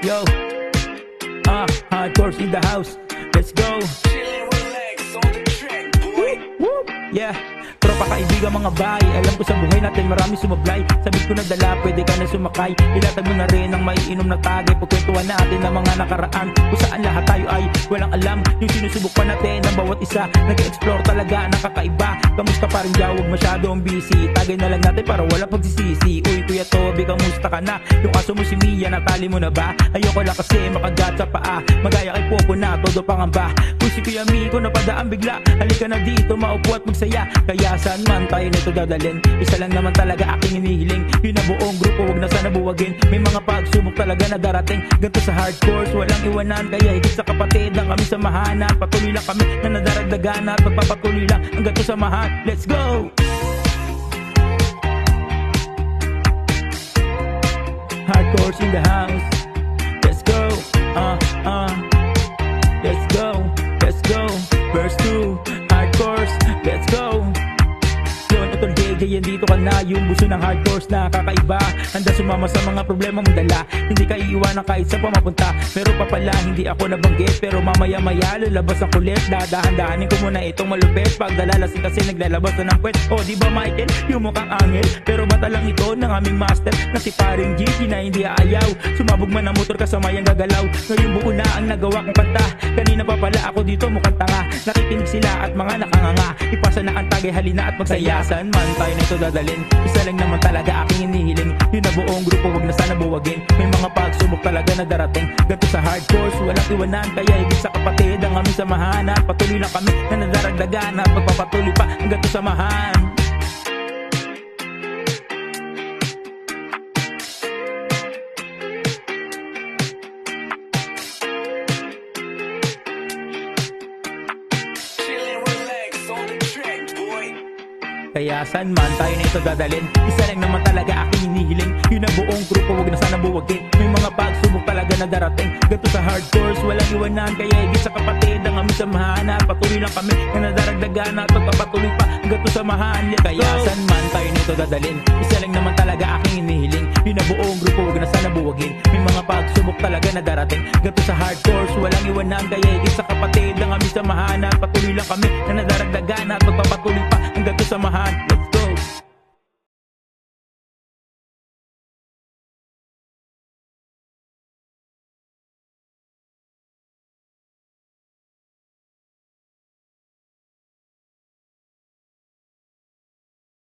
Yo, ah, hardcore in the house. Let's go. Yeah. Tropa kaibigan mga bay Alam ko sa buhay natin marami sumablay. Sabi ko na dala, pwede ka na sumakay. Ilatag mo na rin ang maiinom na tagay. Pagkwentuhan natin ang mga nakaraan. Kung saan lahat tayo ay walang alam. Yung sinusubok pa natin ang bawat isa. Nag-explore talaga ng kakaiba Kamusta pa rin daw, huwag masyadong busy. Tagay na lang natin para wala pagsisisi. Uy kuya Kamusta ka na? Yung aso mo si Mia, natali mo na ba? Ayoko lang kasi makagat sa paa. Magaya kay Popo na, todo pangamba Kung si Kuya Miko napadaan bigla Halika na dito, maupo at magsaya. Kaya saan man tayo nito dadalhin Isa lang naman talaga aking inihiling Yun na buong grupo, wag na sana buwagin. May mga pagsubok talaga na darating. Ganto sa hardcore, walang iwanan. Kaya higit sa kapatid ang kami samahan. At patuloy lang kami na nadaragdagan At pagpapatuloy lang hanggang to samahan Let's go! Hardcore's in the house yan dito ka na Yung buso ng hardcores na kakaiba. Handa sumama sa mga problema mong dala. Hindi ka iiwanan kahit sa pamapunta Pero pa pala, hindi ako nabanggit. Pero mamaya maya, lalabas ang kulit. Dadahan-dahanin ko muna itong malupit. Pag dalalasing kasi naglalabas na ng kwet. O di ba Michael, yung mukhang angel. Pero bata lang ito ng aming master. Na si paring Gigi na hindi aayaw. Sumabog man ang motor kasama yung gagalaw. Ngayon buo na ang nagawa kong kanta. Kanina pa pala ako dito mukhang tanga. Nakikinig sila at mga nakanganga. Ipasa na ang tagay halina at magsayasan man Tayo ito dadalin Isa lang naman talaga aking inihiling Yun na buong grupo wag na sana buwagin. May mga pagsubok talaga na darating. Ganto sa hardcore walang iwanan. Kaya higit sa kapatid ang aming samahan. At patuloy lang kami na nadaragdagan. At magpapatuloy pa hanggang to samahan Kaya man tayo na ito dadalhin. Isa lang naman talaga aking inihiling Yun ang buong grupo wag na sana buwagin. May mga pagsubok talaga na darating. Ganto sa hardcore walang iwanan. Kaya higit sa kapatid ang aming samahan. At patuloy lang kami na nadaragdagan At pagpapatuloy pa. Hanggang to samahan Kaya saan man tayo na ito dadalhin. Isa lang naman talaga aking inihiling Yun ang buong grupo wag na sana buwagin. May mga pagsubok talaga na darating. Ganto sa hardcore walang iwanan. Kaya higit sa kapatid ang aming samahan. At patuloy lang kami na nadaragdagan At pagpapatuloy pa hanggang to samahan